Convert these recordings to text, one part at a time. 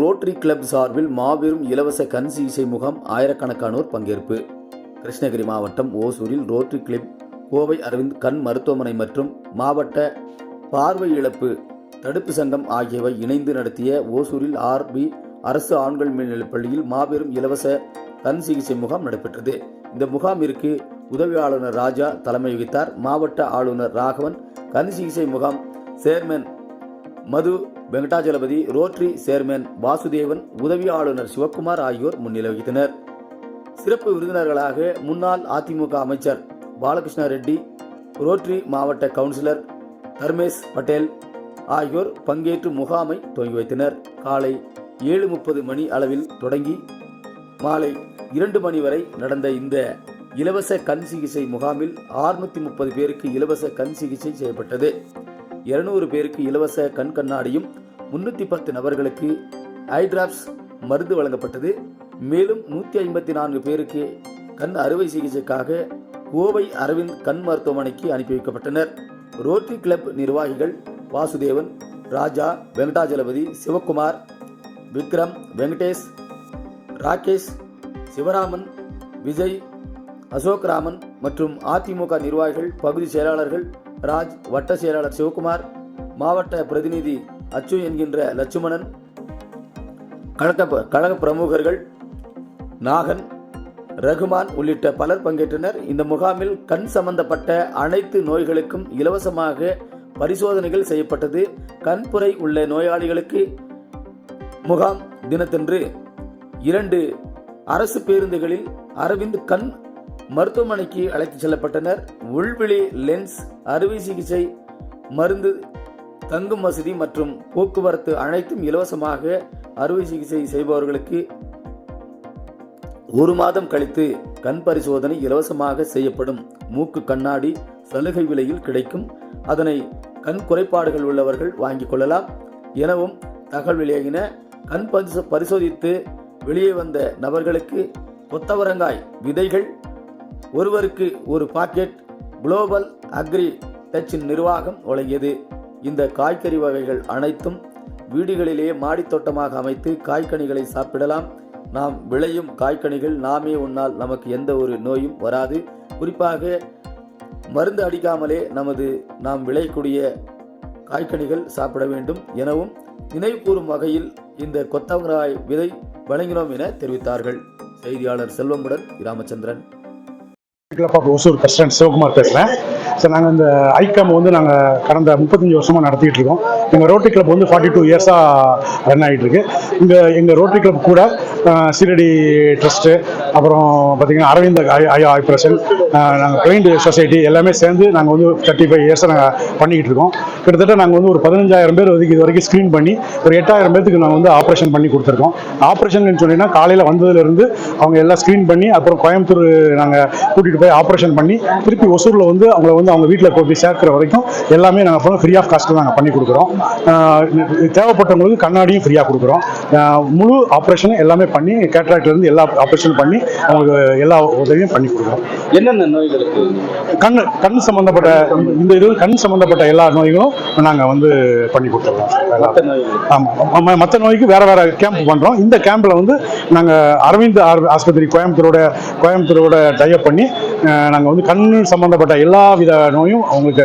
Rotary club சார்பில் மாபெரும் இலவச கண் சிகிச்சை முகாம் ஆயிரக்கணக்கானோர் பங்கேற்பு. கிருஷ்ணகிரி மாவட்டம் ஓசூரில் ரோட்டரி கிளப் கோவை அரவிந்த் கண் மருத்துவமனை மற்றும் மாவட்ட பார்வை இழப்பு தடுப்பு சங்கம் ஆகியவை இணைந்து நடத்திய ஓசூரில் ஆர்பி அரசு ஆண்கள் மேல்நிலைப் பள்ளியில் மாபெரும் இலவச கண் சிகிச்சை முகாம் நடைபெற்றது. இந்த முகாமிற்கு உதவி ஆளுநர் ராஜா தலைமை வகித்தார். மாவட்ட ஆளுநர் ராகவன் கண் சிகிச்சை முகாம் chairman Madhu Venkatajalapathi Rotary chairman Vasudevan உதவி ஆளுநர் சிவக்குமார் ஆகியோர் முன்னிலை வகித்தனர். சிறப்பு விருந்தினர்களாக முன்னாள் அதிமுக அமைச்சர் பாலகிருஷ்ண ரெட்டி ரோட்டரி மாவட்ட கவுன்சிலர் தர்மேஷ் பட்டேல் ஆகியோர் பங்கேற்று முகாமை துவங்கி வைத்தனர். காலை ஏழு முப்பது மணி அளவில் தொடங்கி மாலை இரண்டு மணி வரை நடந்த இந்த இலவச கண் சிகிச்சை முகாமில் 630 முப்பது பேருக்கு இலவச கண் சிகிச்சை செய்யப்பட்டது. இருநூறு பேருக்கு இலவச கண் கண்ணாடியும் முன்னூற்றி பத்து நபர்களுக்கு ஐட்ராப்ஸ் மருந்து வழங்கப்பட்டது. மேலும் நூற்றி ஐம்பத்தி நான்கு பேருக்கு கண் அறுவை சிகிச்சைக்காக கோவை அரவிந்த் கண் மருத்துவமனைக்கு அனுப்பி வைக்கப்பட்டனர். ரோட்டரி கிளப் நிர்வாகிகள் வாசுதேவன் ராஜா வெங்கடாஜலபதி சிவகுமார் விக்ரம் வெங்கடேஷ் ராகேஷ் சிவராமன் விஜய் அசோக் ராமன் மற்றும் அதிமுக நிர்வாகிகள் பகுதி செயலாளர்கள் ராஜ் வட்ட செயலாளர் சிவகுமார் மாவட்ட பிரதிநிதி அச்சு என்கின்ற லட்சுமணன் கழக கழக பிரமுகர்கள் நாகன் ரகுமான் உள்ளிட்ட பலர் பங்கேற்றனர். இந்த முகாமில் கண் சம்பந்தப்பட்ட அனைத்து நோய்களுக்கும் இலவசமாக பரிசோதனைகள் செய்யப்பட்டது. கண்புரை உள்ள நோயாளிகளுக்கு முகாம் தினத்தன்று இரண்டு அரசு பேருந்துகளில் அரவிந்த் கண் மருத்துவமனைக்கு அழைத்துச் செல்லப்பட்டனர். உள்விழி லென்ஸ் அறுவை சிகிச்சை மருந்து தங்கும் வசதி மற்றும் போக்குவரத்து அனைத்தும் இலவசமாக அறுவை சிகிச்சை செய்பவர்களுக்கு ஒரு மாதம் கழித்து கண் பரிசோதனை இலவசமாக செய்யப்படும். மூக்கு கண்ணாடி சலுகை விலையில் கிடைக்கும். அதனை கண் குறைபாடுகள் உள்ளவர்கள் வாங்கிக் கொள்ளலாம். எனவும் தகவல் வெளியாகின. கண் பரிசோ- பரிசோதித்து வெளியே வந்த நபர்களுக்கு கொத்தவரங்காய் விதைகள் ஒருவருக்கு ஒரு பாக்கெட் குளோபல் அக்ரி டச்சின் நிர்வாகம் வழங்கியது. இந்த காய்கறி வகைகள் அனைத்தும் வீடுகளிலேயே மாடித் தோட்டமாக அமைத்து காய்கனிகளை சாப்பிடலாம். நாம் விளையும் காய்கனிகள் நாமே உன்னால் நமக்கு எந்த ஒரு நோயும் வராது. குறிப்பாக மருந்து அடிக்காமலே நமது நாம் விளையக்கூடிய காய்கனிகள் சாப்பிட வேண்டும் எனவும் நினைவுகூறும் வகையில் இந்த கொத்தவராய் விதை வழங்கினோம் என தெரிவித்தார்கள். செய்தியாளர் செல்வமுடன் ராமச்சந்திரன் ஆஃப் சிவகுமார் பேசுகிறேன் சார் நாங்கள் இந்த ஐகாம் வந்து நாங்கள் கடந்த முப்பத்தஞ்சு வருஷமாக நடத்திட்டு இருக்கோம். எங்கள் ரோட்டரி கிளப் வந்து ஃபார்ட்டி டூ இயர்ஸாக ரன் ஆகிட்டு இருக்கு இங்கே எங்கள் ரோட்டரி கிளப் கூட சீரடி ட்ரஸ்ட்டு அப்புறம் பார்த்தீங்கன்னா அரவிந்த் ஐ ஐ ஆப்ரேஷன் நாங்கள் பிளைண்ட் சொசைட்டி எல்லாமே சேர்ந்து நாங்கள் வந்து தேர்ட்டி ஃபைவ் இயர்ஸாக நாங்கள் பண்ணிக்கிட்டு இருக்கோம். கிட்டத்தட்ட நாங்கள் வந்து ஒரு பதினஞ்சாயிரம் பேர் வரைக்கும் இது வரைக்கும் ஸ்க்ரீன் பண்ணி ஒரு எட்டாயிரம் பேருக்கு நாங்கள் வந்து ஆப்ரேஷன் பண்ணி கொடுத்துருக்கோம். ஆப்ரேஷன் சொன்னீங்கன்னா காலையில் வந்ததுலேருந்து அவங்க எல்லாம் ஸ்க்ரீன் பண்ணி அப்புறம் கோயம்புத்தூர் நாங்கள் கூட்டிகிட்டு போய் ஆப்ரேஷன் பண்ணி திருப்பி ஒசூரில் வந்து அவங்கள வந்து அவங்க வீட்டில் போய் சேர்க்கிற வரைக்கும் எல்லாமே நாங்கள் ஃப்ரீ ஆஃப் காஸ்ட்டில் நாங்கள் பண்ணி கொடுக்குறோம். தேவைப்பட்டவங்களுக்கு கண்ணாடியும் ஃப்ரீயாக கொடுக்குறோம். முழு ஆப்ரேஷனும் எல்லாமே பண்ணி கேட்ராக்ட்லேருந்து எல்லா ஆப்ரேஷன் பண்ணி அவங்களுக்கு எல்லா உதவியும் பண்ணி கொடுக்குறோம். என்னென்ன நோய்களுக்கு கண் கண் சம்மந்தப்பட்ட இந்த இது கண் சம்மந்தப்பட்ட எல்லா நோய்களும் நாங்கள் வந்து பண்ணி நோய்களுக்கு ஆமாம் மற்ற நோய்க்கு வேற வேற கேம்ப் பண்ணுறோம் இந்த கேம்பில் வந்து நாங்கள் அரவிந்த் ஆஸ்பத்திரி கோயம்புத்தூரோட கோயம்புத்தூரோட டைப் பண்ணி நாங்கள் வந்து கண் சம்மந்தப்பட்ட எல்லா வித நோயும் அவங்களுக்கு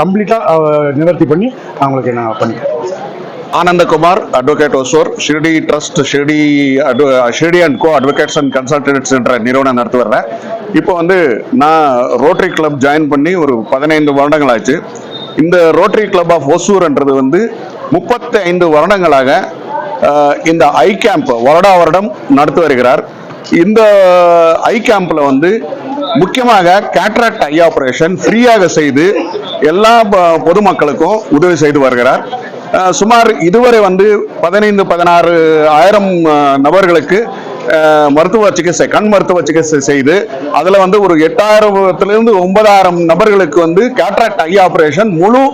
கம்ப்ளீட்டாக நிவர்த்தி பண்ணி அவங்களுக்கு நாங்கள் பண்ணிக்கிறோம். Anandakumar advocate Hosur Shirdi trust Shirdi அட்வ Shirdi and co advocates and consultants என்ற நிறுவனம் நடத்தி வர்றேன். இப்போ வந்து நான் ரோட்டரி கிளப் ஜாயின் பண்ணி ஒரு பதினைந்து வருடங்கள் ஆச்சு. இந்த ரோட்டரி கிளப் ஆஃப் ஒசூர்ன்றது வந்து முப்பத்தி ஐந்து வருடங்களாக இந்த ஐ கேம்ப் வருடா வருடம் நடத்தி வருகிறார். இந்த ஐ கேம்ப்ல வந்து முக்கியமாக கேட்ராக்ட் ஐ ஆபரேஷன் ஃப்ரீயாக செய்து எல்லா பொதுமக்களுக்கும் உதவி செய்து வருகிறார். சுமார் இதுவரை வந்து பதினைந்து பதினாறு ஆயிரம் நபர்களுக்கு மருத்துவ சிகிச்சை கண் மருத்துவ சிகிச்சை செய்து அதில் வந்து ஒரு எட்டாயிரத்திலிருந்து ஒன்பதாயிரம் நபர்களுக்கு வந்து கேட்ராக்ட் ஐ ஆபரேஷன் முழு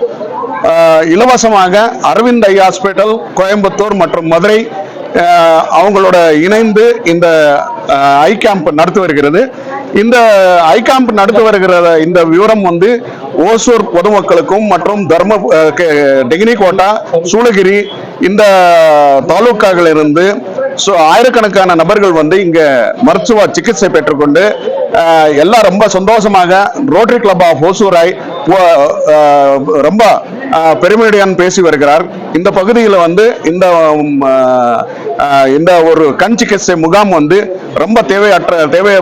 இலவசமாக அரவிந்த் ஐ ஹாஸ்பிட்டல் கோயம்புத்தூர் மற்றும் மதுரை அவங்களோட இணைந்து இந்த ஐ கேம்ப் நடத்தி வருகிறது. இந்த ஐ நடத்து வருகிற இந்த விவரம் வந்து ஓசூர் பொதுமக்களுக்கும் மற்றும் தர்ம அஹ், கோட்டா சூளகிரி இந்த தாலுக்காவில் இருந்து ஸோ ஆயிரக்கணக்கான நபர்கள் வந்து இங்க மருத்துவ சிகிச்சை பெற்றுக்கொண்டு எல்லாம் ரொம்ப சந்தோஷமாக ரோட்டரி கிளப் ஆஃப் ஓசூராய் ரொம்ப பெருமையுடன் பேசி வருகிறார். இந்த பகுதியில் வந்து இந்த இந்த ஒரு கண் சிகிச்சை முகாம் வந்து ரொம்ப தேவையற்ற தேவை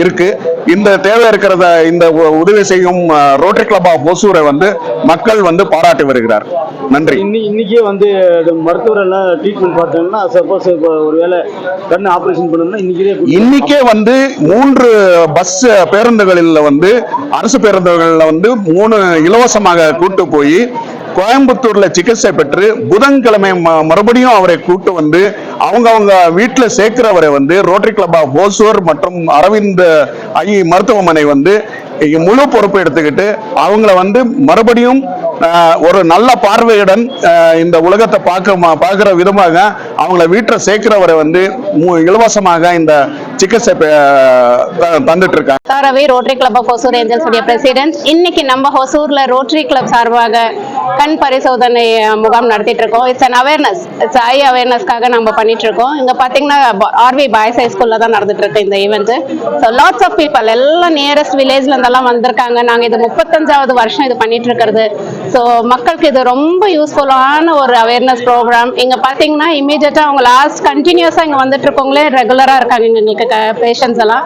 இருக்கு. இந்த தேவை இருக்கிறத இந்த உதவி செய்யும் ரோட்டரி கிளப் ஆஃப் ஓசூரை வந்து மக்கள் வந்து பாராட்டி வருகிறார். நன்றி. இன்னி இன்னைக்கே வந்து மருத்துவர் எல்லாம் ட்ரீட்மெண்ட் பார்த்தோம்னா சப்போஸ் இப்போ ஒருவேளை கண் ஆபரேஷன் பண்ணணும்னா இன்னைக்கே இன்னைக்கே வந்து மூன்று பஸ் பேருந்துகளில் வந்து அரசு பேருந்துகளில் வந்து மூணு இலவசமாக கூட்டு போய் கோயம்புத்தூர்ல சிகிச்சை பெற்று புதன்கிழமை ம- மறுபடியும் அவரை கூட்டு வந்து அவங்க அவங்க வீட்டில் சேர்க்கிறவரை வந்து ரோட்டரி கிளப் ஆஃப் ஓசூர் மற்றும் அரவிந்த் ஐ மருத்துவமனை வந்து முழு பொறுப்பு எடுத்துக்கிட்டு அவங்கள வந்து மறுபடியும் ஒரு நல்ல பார்வையுடன் இந்த உலகத்தை பார்க்க பார்க்குற விதமாக அவங்கள வீட்டில் சேர்க்கிறவரை வந்து மு- இலவசமாக இந்த சிகிச்சை பெ- தந்துட்டு இருக்காங்க Ravi Rotary club of Hosur angels உடைய பிரசிடென்ட் இன்னைக்கு நம்ம ஹொசூர்ல ரோட்டரி கிளப் சார்பாக கண் பரிசோதனை முகாம் நடத்திட்டு இருக்கோம் it's an awareness it's eye அவேர்னஸ்க்காக நம்ம பண்ணிட்டு இருக்கோம் இங்க பாத்தீங்கன்னா ஆர்வி பாய்ஸ் ஹை ஸ்கூல்ல தான் நடந்துட்டு இருக்கு இந்த event so lots of people எல்லாம் நியரஸ்ட் வில்லேஜ்ல இருந்தெல்லாம் வந்திருக்காங்க. நாங்க இது முப்பத்தஞ்சாவது வருஷம் இது பண்ணிட்டு இருக்கிறது ஸோ மக்களுக்கு இது ரொம்ப யூஸ்ஃபுல்லான ஒரு அவேர்னஸ் ப்ரோக்ராம் இங்க பாத்தீங்கன்னா இமீடியட்டா அவங்க லாஸ்ட் கண்டினியூஸா இங்க வந்துட்டு இருக்கவங்களே ரெகுலரா இருக்காங்க இங்க எங்களுக்கு பேஷண்ட்ஸ் எல்லாம்.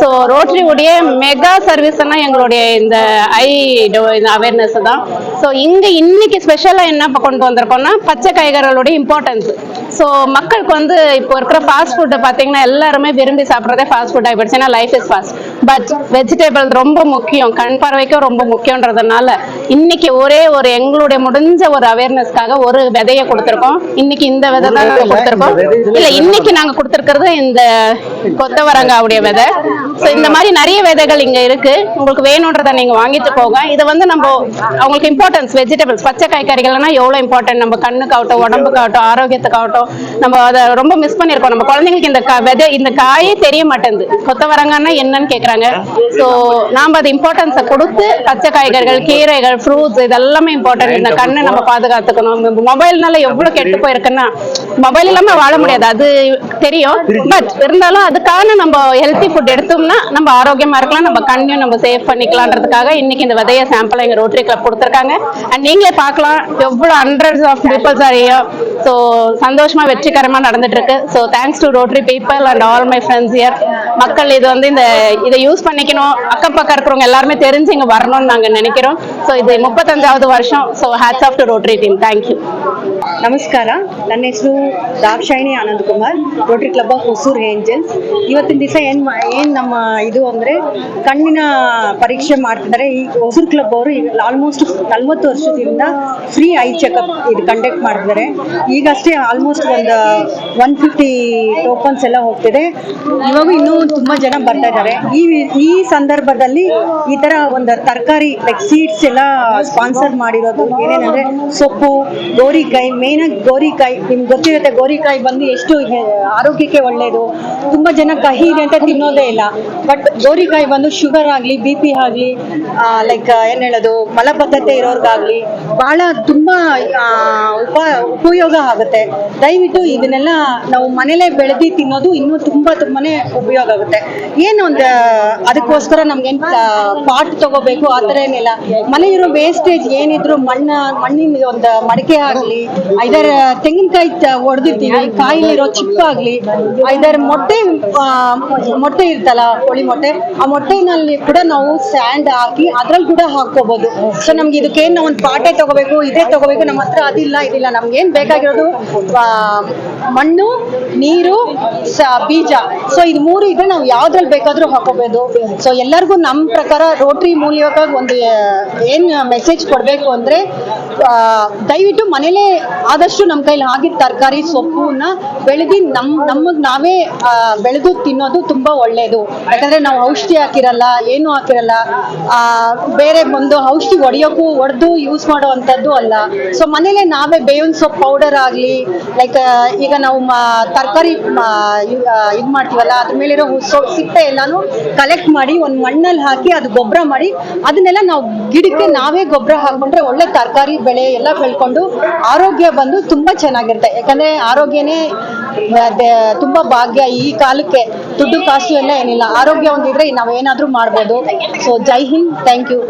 ஸோ ரோட்டரி உடைய மெகா சர்வீஸ் எங்களுடைய இந்த ஐ இந்த அவேர்னஸ் தான் ஸோ இங்க இன்னைக்கு ஸ்பெஷலாக என்ன கொண்டு வந்திருக்கோம்னா பச்சை காய்கறிகளுடைய இம்பார்ட்டன்ஸ் ஸோ மக்களுக்கு வந்து இப்போ இருக்கிற ஃபாஸ்ட் ஃபுட்டை பார்த்தீங்கன்னா எல்லாருமே விரும்பி சாப்பிட்றதே ஃபாஸ்ட் ஃபுட் ஆகிடுச்சு ஏன்னா life is fast but vegetable ரொம்ப முக்கியம். கண் பார்வைக்கும் ரொம்ப முக்கியன்றதுனால இன்னைக்கு ஒரே ஒரு எங்களுடைய முடிஞ்ச ஒரு அவேர்னஸ்க்காக ஒரு விதையை கொடுத்துருக்கோம். இன்னைக்கு இந்த விதை தான் நாங்க கொடுத்துருக்கோம். இல்ல இன்னைக்கு நாங்க கொடுத்துருக்கிறது இந்த கொத்தவரங்காவுடைய விதை. ஸோ இந்த மாதிரி நிறைய விதைகள் இங்க இருக்கு. உங்களுக்கு வேணுன்றதை நீங்க வாங்கிட்டு போங்க. இதை வந்து நம்ம அவங்களுக்கு இம்பார்ட்டன்ஸ் வெஜிடபிள்ஸ் பச்சை காய்கறிகள்னா எவ்வளவு இம்பார்ட்டன்ட் நம்ம கண்ணுக்காகட்டும் உடம்புக்காகட்டும் ஆரோக்கியத்துக்காகட்டும். நம்ம அதை ரொம்ப மிஸ் பண்ணியிருக்கோம். நம்ம குழந்தைங்களுக்கு இந்த விதை இந்த காயே தெரிய மாட்டேங்குது. கொத்தவரங்கன்னா என்னன்னு கேக்குறாங்க ஸோ நாம அது இம்பார்ட்டன்ஸை கொடுத்து பச்சை காய்கறிகள் கீரைகள் ஃப்ரூட்ஸ் இதெல்லாமே இம்பார்ட்டன்ட் இந்த கண்ணை நம்ம பாதுகாத்துக்கணும். மொபைல்னால எவ்வளவு கெட்டு போயிருக்குன்னா மொபைல் இல்லாம வாழ முடியாது. அது தெரியும். பட் இருந்தாலும் அதுக்கான நம்ம ஹெல்த்தி ஃபுட் எடுத்தோம்னா நம்ம ஆரோக்கியமா இருக்கலாம். நம்ம கண்ணையும் நம்ம சேவ் பண்ணிக்கலாம்ன்றதுக்காக இன்னைக்கு இந்த விதைய சாம்பிள் எங்கள் ரோட்டரி கிளப் கொடுத்துருக்காங்க. அண்ட் நீங்களே பார்க்கலாம் எவ்வளோ hundreds of peoples area so சந்தோஷமா வெற்றிகரமா நடந்துட்டு இருக்கு. So thanks to Rotary people and all my friends here மக்கள் இது வந்து இந்த இதை யூஸ் பண்ணிக்கணும். அக்கம் பக்கம் இருக்கிறவங்க எல்லாருமே தெரிஞ்சு இங்க வரணும்னு நாங்க நினைக்கிறோம். ஸோ இது முப்பத்தஞ்சாவது வருஷம். So hats off to Rotary team thank you ನಮಸ್ಕಾರ. ನನ್ನ ಹೆಸರು Dakshayini Anand Kumar. Rotary club of Hosur angels ಇವತ್ತಿನ ದಿವಸ ಏನ್ ಮಾ- ಏನ್ ನಮ್ಮ ಇದು ಅಂದ್ರೆ ಕಣ್ಣಿನ ಪರೀಕ್ಷೆ ಮಾಡ್ತಿದ್ದಾರೆ ಈ ಹೊಸೂರ್ ಕ್ಲಬ್ ಅವರು ಆಲ್ಮೋಸ್ಟ್ ನಲ್ವತ್ತು ವರ್ಷದಿಂದ ಫ್ರೀ ಐ ಚೆಕಪ್ ಇದು ಕಂಡಕ್ಟ್ ಮಾಡ್ತಿದ್ದಾರೆ ಈಗಷ್ಟೇ ಆಲ್ಮೋಸ್ಟ್ ಒಂದು ಒನ್ ಫಿಫ್ಟಿ ಟೋಕನ್ಸ್ ಎಲ್ಲ ಹೋಗ್ತಿದೆ. ಇವಾಗ ಇನ್ನೂ ತುಂಬಾ ಜನ ಬರ್ತಾ ಇದ್ದಾರೆ. ಈ ಈ ಸಂದರ್ಭದಲ್ಲಿ ಈ ತರ ಒಂದು ತರಕಾರಿ ಲೈಕ್ ಸೀಡ್ಸ್ ಎಲ್ಲ ಸ್ಪಾನ್ಸರ್ ಮಾಡಿರೋದು ಏನೇನಂದ್ರೆ ಸೊಪ್ಪು, ಗೋರಿಕಾಯಿ ಮೇನ್ ಆಗಿ ಗೋರಿಕಾಯಿ ನಿಮ್ಗೆ ಗೊತ್ತಿರುತ್ತೆ ಗೋರಿಕಾಯಿ ಬಂದು ಎಷ್ಟು ಆರೋಗ್ಯಕ್ಕೆ ಒಳ್ಳೆಯದು ತುಂಬಾ ಜನ ಕಹಿ ಇದೆ ಅಂತ ತಿನ್ನೋದೇ ಇಲ್ಲ. ಬಟ್ ಗೋರಿಕಾಯಿ ಬಂದು ಶುಗರ್ ಆಗಲಿ ಬಿ ಪಿ ಆಗಲಿ ಲೈಕ್ ಏನ್ ಹೇಳೋದು, ಮಲಬದ್ಧತೆ ಇರೋರ್ಗಾಗ್ಲಿ ಬಹಳ ತುಂಬಾ ಉಪ, ಉಪಯೋಗ ಆಗುತ್ತೆ. ದಯವಿಟ್ಟು ಇದನ್ನೆಲ್ಲ ನಾವು ಮನೇಲೆ ಬೆಳೆದಿ ತಿನ್ನೋದು ಇನ್ನೂ ತುಂಬಾ ತುಂಬಾನೇ ಉಪಯೋಗ ಆಗುತ್ತೆ. ಏನು ಒಂದು, ಅದಕ್ಕೋಸ್ಕರ ನಮ್ಗೇನ್ ಪಾಟ್ ತಗೋಬೇಕು, ಆ ಥರ ಏನಿಲ್ಲ. ಮನೆ ಇರೋ ವೇಸ್ಟೇಜ್ ಏನಿದ್ರು ಮಣ್ಣ, ಮಣ್ಣಿನ ಒಂದು ಮಡಿಕೆ ಆಗ್ಲಿ ಐದರ ತೆಂಗಿನಕಾಯಿ ಹೊಡೆದಿರ್ತೀವಿ ಕಾಯಿಲಿರೋ ಚಿಪ್ಪಾಗ್ಲಿ, ಐದರ್ ಮೊಟ್ಟೆ ಮೊಟ್ಟೆ ಇರ್ತಲ್ಲ, ಕೋಳಿ ಮೊಟ್ಟೆ, ಆ ಮೊಟ್ಟೆನಲ್ಲಿ ಕೂಡ ನಾವು ಸ್ಯಾಂಡ್ ಹಾಕಿ ಅದ್ರಲ್ಲಿ ಕೂಡ ಹಾಕೋಬಹುದು ಸೊ ನಮ್ಗೆ ಇದಕ್ಕೇನು ಒಂದು ಪಾಟೆ ತಗೋಬೇಕು, ಇದೇ ತಗೋಬೇಕು, ನಮ್ಮ ಹತ್ರ ಅದಿಲ್ಲ, ಇದಿಲ್ಲ. ನಮ್ಗೆ ಏನ್ ಬೇಕಾಗಿರೋದು ಮಣ್ಣು, ನೀರು ಬೀಜ. ಸೊ ಇದು ಮೂರು ಇದ್ರೆ ನಾವು ಯಾವ್ದ್ರಲ್ಲಿ ಬೇಕಾದ್ರೂ ಹಾಕೋಬಹುದು ಸೊ ಎಲ್ಲರಿಗೂ ನಮ್ಮ ಪ್ರಕಾರ ರೋಟ್ರಿ ಮೂಲಕ ಒಂದು ಏನ್ ಮೆಸೇಜ್ ಕೊಡ್ಬೇಕು ಅಂದ್ರೆ ದಯವಿಟ್ಟು ಮನೇಲೆ ಆದಷ್ಟು ನಮ್ಮ ಕೈಲಿ ಆಗಿದ್ದ ತರಕಾರಿ ಸೊಪ್ಪನ್ನ ಬೆಳೆದಿ ನಮ್ ನಮಗ್ ನಾವೇ ಬೆಳೆದು ತಿನ್ನೋದು ತುಂಬಾ ಒಳ್ಳೇದು. ಯಾಕಂದ್ರೆ ನಾವು ಔಷಧಿ ಹಾಕಿರಲ್ಲ ಏನು ಹಾಕಿರಲ್ಲ ಆ, ಬೇರೆ ಒಂದು ಔಷಧಿ ಹೊಡಿಯೋಕ್ಕೂ ಹೊಡೆದು ಯೂಸ್ ಮಾಡುವಂಥದ್ದು ಅಲ್ಲ. ಸೊ ಮನೇಲೆ ನಾವೇ ಬೇವಿನ ಸೊಪ್ಪು ಪೌಡರ್ ಆಗಲಿ ಲೈಕ್ ಈಗ ನಾವು ತರಕಾರಿ ಇದು ಮಾಡ್ತೀವಲ್ಲ ಅದ್ರ ಮೇಲಿರೋ ಸಿಪ್ಪೆ ಎಲ್ಲಾನು ಕಲೆಕ್ಟ್ ಮಾಡಿ ಒಂದು ಮಣ್ಣಲ್ಲಿ ಹಾಕಿ ಅದು ಗೊಬ್ಬರ ಮಾಡಿ ಅದನ್ನೆಲ್ಲ ನಾವು ಗಿಡಕ್ಕೆ ನಾವೇ ಗೊಬ್ಬರ ಹಾಕೊಂಡ್ರೆ ಒಳ್ಳೆ ತರಕಾರಿ ಬೆಳೆ ಎಲ್ಲ ಬೆಳ್ಕೊಂಡು ಆರೋಗ್ಯ ಬಂದು ತುಂಬಾ ಚೆನ್ನಾಗಿರುತ್ತೆ. ಯಾಕಂದ್ರೆ ಆರೋಗ್ಯನೇ ತುಂಬಾ ಭಾಗ್ಯ ಈ ಕಾಲಕ್ಕೆ. ದುಡ್ಡು ಕಾಸು ಎಲ್ಲ ಏನಿಲ್ಲ. ಆರೋಗ್ಯ ಒಂದಿದ್ರೆ ನಾವೇನಾದ್ರೂ ಮಾಡ್ಬೋದು. So Jai Hind. Thank you